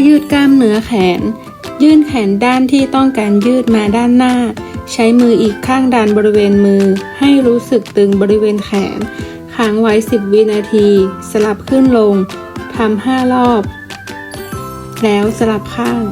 ายืดกล้ามเนื้อแขน ยื่นแขนด้านที่ต้องการยืดมาด้านหน้า ใช้มืออีกข้างดันบริเวณมือ ให้รู้สึกตึงบริเวณแขนค้างไว้ 10 วินาที สลับขึ้นลงทำ5รอบ แล้วสลับข้าง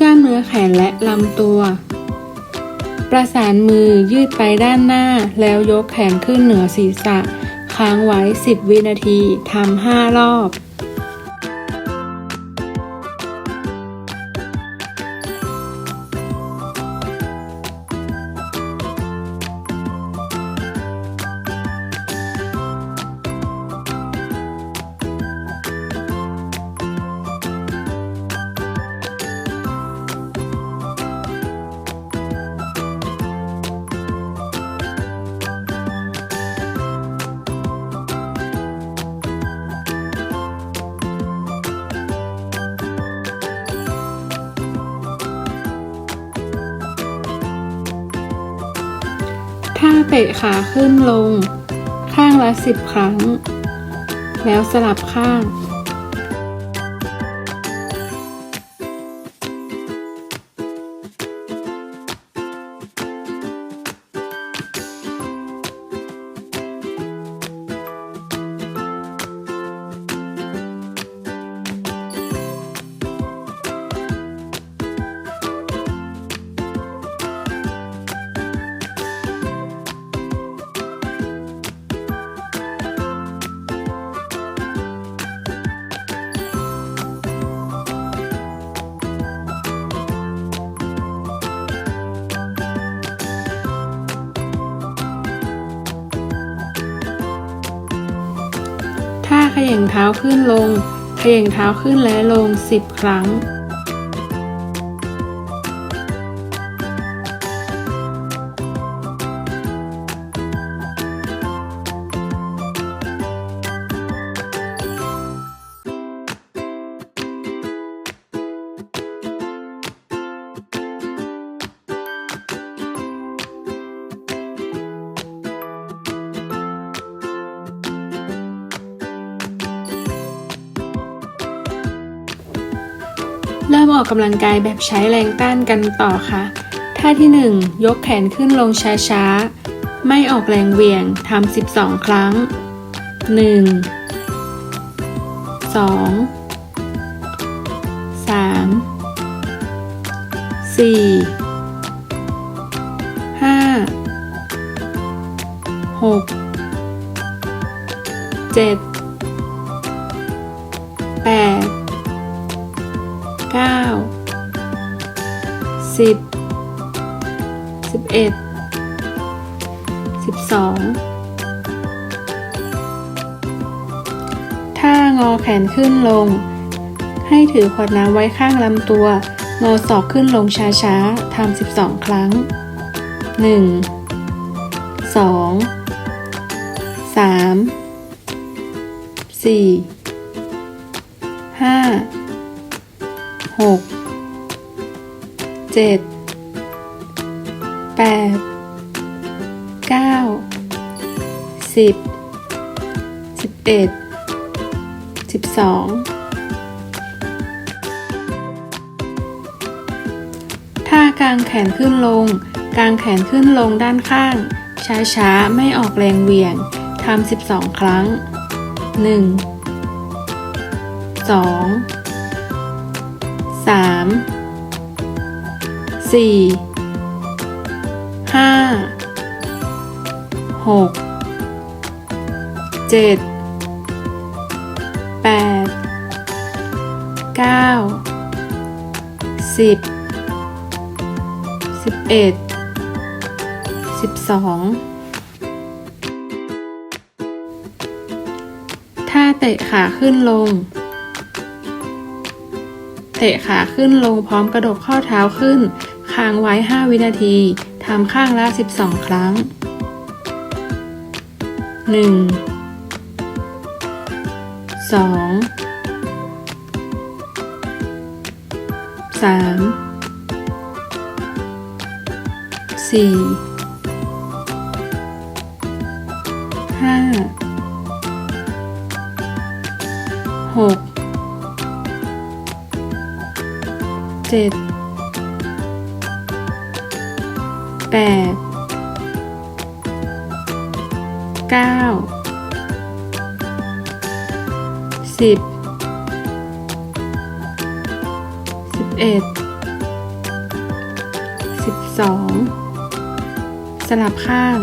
กล้ามเนื้อแขนและลำตัว ประสานมือยืดไปด้านหน้าแล้วยกแขนขึ้นเหนือศีรษะ ค้างไว้ 10 วินาทีทำ5รอบ ท่าเตะขาขึ้นลง ข้างละ 10 ครั้ง แล้วสลับข้าง ขย่งเท้าขึ้นลง ขย่งเท้าขึ้นและลง 10 ครั้ง เริ่มออกกำลังกายแบบใช้แรงต้านกันต่อค่ะ ท่าที่ 1 ยกแขนขึ้นลงช้าๆ ไม่ออกแรงเหวี่ยงทำ12 ครั้ง 1 2 3 4 5 6 7 8 สิบสิบเอ็ดสิบสองถ้างอแขนขึ้นลง ให้ถือขวดน้ำไว้ข้างลำตัว งอศอกขึ้นลงช้าๆทำสสิบองครั้งหนึ่งสองสามสี่ห้าหก 1 2 3 4 5 6 7 8 9 10 11 12ท่ากางแขนขึ้นลง กางแขนขึ้นลงด้านข้าง ช้าๆ ไม่ออกแรงเหวี่ยงทำ12ครั้ง 1 2 3 4 5 6 7 8 9 10สิบเอ็ดสิบสองถ้าเตะขาขึ้นลง เตะขาขึ้นลงพร้อมกระดกข้อเท้าขึ้น ค้างไว้ 5 วินาทีทำข้างละ 12 ครั้ง 1 2 3 4 5 6 7 แปดเก้าสิบสิบเอ็ดสิบสองสลับข้าง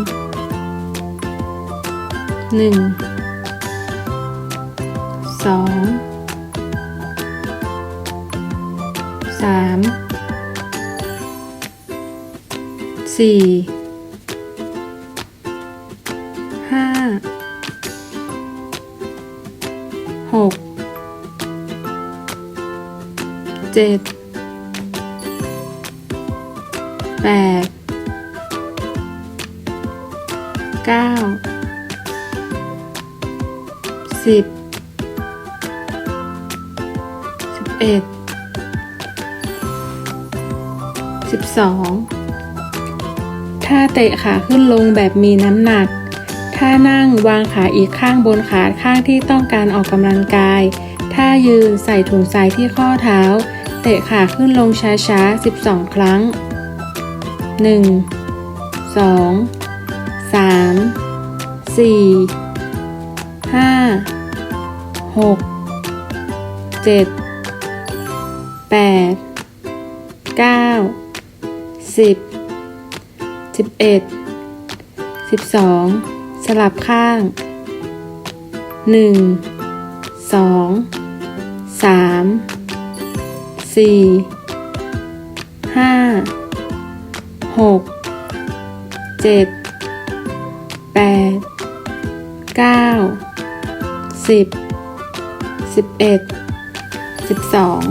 หนึ่งสองสาม สี่ห้าหกเจ็ดแปดเก้าสิบสิบเอ็ดสิบสอง ถ้าเตะขาขึ้นลงแบบมีน้ำหนักถ้านั่งวางขาอีกข้างบนขาข้างที่ต้องการออกกำลังกายถ้ายืนใส่ถุงทรายที่ข้อเท้า เตะขาขึ้นลงช้าๆ 12 ครั้ง 1 2สามสี่ห้าหก เจ็ดแปดเก้าสิบสิบเอ็ดสิบสองสลับข้างหนึ่งสองสามสี่ห้าหกเจ็ดแปดเก้าสิบสิบเอ็ดสิบสอง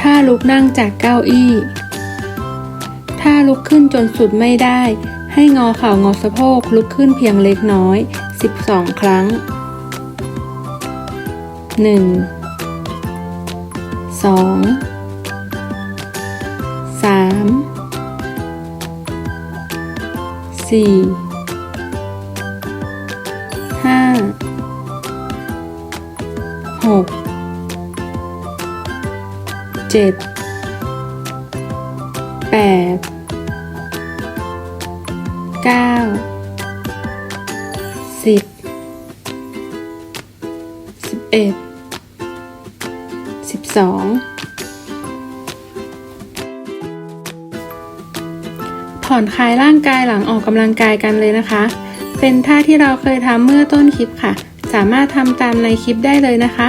ถ้าลุกนั่งจากเก้าอี้ถ้าลุกขึ้นจนสุดไม่ได้ ให้งอเข่างอสะโพกลุกขึ้นเพียงเล็กน้อย 12 ครั้ง 1 2 3สี่ห้าหก เจ็ดแปดเก้าสิบสิบเอ็ดสิบสองผ่อนคลายร่างกายหลังออกกำลังกายกันเลยนะคะ เป็นท่าที่เราเคยทำเมื่อต้นคลิปค่ะ สามารถทำตามในคลิปได้เลยนะคะ